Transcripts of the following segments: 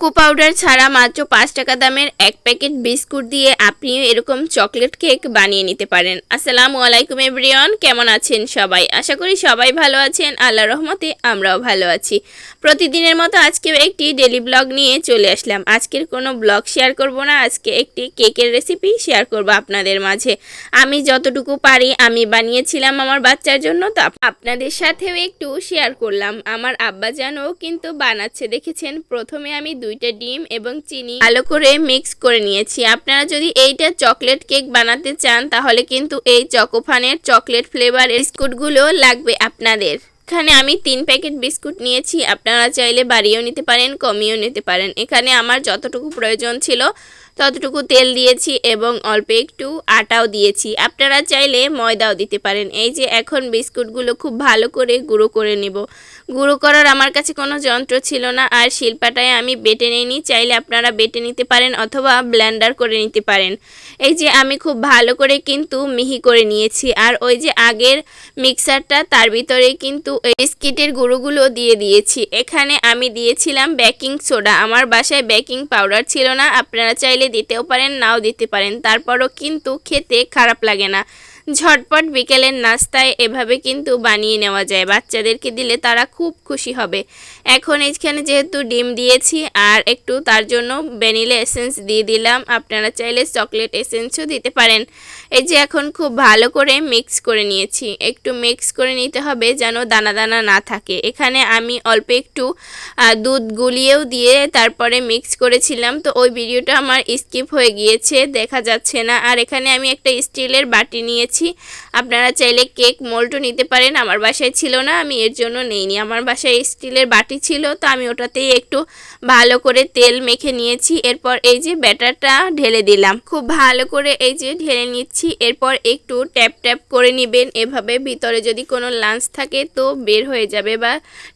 Cocoa powder ছাড়া মাত্র পাঁচ টাকা দামের এক প্যাকেট বিস্কুট দিয়ে আপনিও এরকম চকলেট কেক বানিয়ে নিতে পারেন। আসসালামু আলাইকুম এভরিওয়ান, কেমন আছেন সবাই? আশা করি সবাই ভালো আছেন আল্লাহ রহমতে আমরাও ভালো আছি। প্রতিদিনের মতো আজকেও একটি ডেলি ব্লগ নিয়ে চলে আসলাম। আজকের কোনো ব্লগ শেয়ার করব না, আজকে একটি কেকের রেসিপি শেয়ার করব আপনাদের মাঝে। আমি যতটুকু পারি আমি বানিয়েছিলাম আমার বাচ্চার জন্য, তো আপনাদের সাথেও একটু শেয়ার করলাম। আমার আব্বা জানও কিন্তু বানাচ্ছে, দেখেছেন? প্রথমে আমি দুইটা ডিম এবং চিনি ভালো করে মিক্স করে নিয়েছি। আপনারা যদি এইটা চকলেট কেক বানাতে চান, তাহলে কিন্তু এই চকোফানের চকলেট ফ্লেভার বিস্কুটগুলো লাগবে আপনাদের। এখানে আমি তিন প্যাকেট বিস্কুট নিয়েছি। আপনারা চাইলে বাড়িয়েও নিতে পারেন, কমিয়েও নিতে পারেন। এখানে আমার যতটুকু প্রয়োজন ছিল ততটুকু তেল দিয়েছি এবং অল্প একটু আটাও দিয়েছি। আপনারা চাইলে ময়দাও দিতে পারেন। এই যে এখন বিস্কুটগুলো খুব ভালো করে গুঁড়ো করে নেব। গুঁড়ো করার আমার কাছে কোনো যন্ত্র ছিল না আর শিল্পাটায় আমি বেটে নিইনি। চাইলে আপনারা বেটে নিতে পারেন অথবা ব্লেন্ডার করে নিতে পারেন। এই যে আমি খুব ভালো করে কিন্তু মিহি করে নিয়েছি। আর ওই যে আগের মিক্সারটা তার ভিতরে কিন্তু বিস্কিটের গুঁড়োগুলো দিয়ে দিয়েছি। এখানে আমি দিয়েছিলাম বেকিং সোডা। আমার বাসায় বেকিং পাউডার ছিল না। আপনারা চাইলে দিতেও পারেন নাও দিতে পারেন। তারপরও কিন্তু খেতে খারাপ লাগে না। ঝটপট বিকেলের নাস্তায় এভাবে কিন্তু বানিয়ে নেওয়া যায়। বাচ্চাদেরকে দিলে তারা খুব খুশি হবে। এখন এইখানে যেহেতু ডিম দিয়েছি আর একটু তার জন্য ভ্যানিলা এসেন্স দিয়ে দিলাম। আপনারা চাইলে চকলেট এসেন্সও দিতে পারেন। এই যে এখন খুব ভালো করে মিক্স করে নিয়েছি। একটু মিক্স করে নিতে হবে যেন দানা দানা না থাকে। এখানে আমি অল্প একটু দুধ গুলিয়েও দিয়ে তারপরে মিক্স করেছিলাম। তো ওই ভিডিওটা আমার স্কিপ হয়ে গিয়েছে, দেখা যাচ্ছে না। আর এখানে আমি একটা স্টিলের বাটি নিয়েছি আপনারা চাইলে কেক মোল্টও নিতে পারেন, আমার বাসায় ছিল না, আমি এর জন্য নেইনি। আমার বাসায় স্টিলের বাটি ছিল, তো আমি ওটাতেই একটু ভালো করে তেল মেখে নিয়েছি। এরপর এই যে ব্যাটারটা ঢেলে দিলাম। খুব ভালো করে এই যে ঢেলে নিচ্ছি, এরপর একটু ট্যাপ ট্যাপ করে নেবেন। এভাবে ভিতরে যদি কোনো লাঞ্চ থাকে, তো বের হয়ে যাবে বা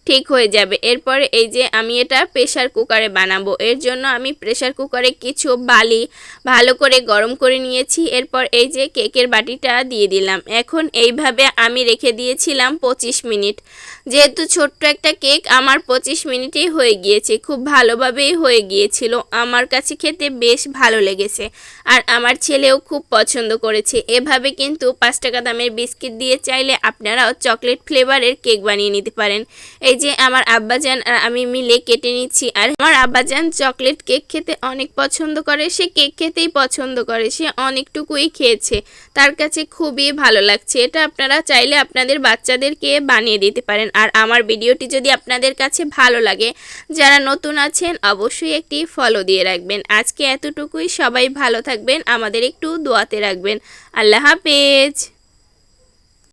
ঠিক হয়ে যাবে। এরপর এই যে আমি এটা প্রেশার কুকারে বানাবো। এর জন্য আমি প্রেশার কুকারে কিছু বালি ভালো করে গরম করে নিয়েছি। এরপর এই যে কেকের বাটিটা দিয়ে দিলাম। এখন এইভাবে আমি রেখে দিয়েছিলাম পঁচিশ মিনিট। যেহেতু ছোট্ট একটা কেক, আমার পঁচিশ মিনিটেই হয়ে গিয়েছে। খুব ভালোভাবেই হয়ে গিয়েছিল। আমার কাছে খেতে বেশ ভালো লেগেছে। আর আমার ছেলেও খুব পছন্দ করেছে। এভাবে কিন্তু পাঁচ টাকা দামের বিস্কিট দিয়ে চাইলে আপনারাও চকলেট ফ্লেভারের কেক বানিয়ে নিতে পারেন। এই যে আমার আব্বাজান আর আমি মিলে কেটে নিচ্ছি। আর আমার আব্বাজান চকলেট কেক খেতে অনেক পছন্দ করে। সে কেক খেতেই পছন্দ করে। সে অনেকটুকুই খেয়েছে। তার কাছে খুবই ভালো লাগছে। এটা আপনারা চাইলে আপনাদের বাচ্চাদেরকে বানিয়ে দিতে পারেন। আর আমার ভিডিওটি যদি আপনাদের কাছে ভালো লাগে, যারা নতুন আছেন, অবশ্যই একটি ফলো দিয়ে রাখবেন। আজকে এতটুকুই। সবাই ভালো থাকবেন। আমাদের একটু দোয়াতে রাখবেন। আল্লাহ হাফেজ।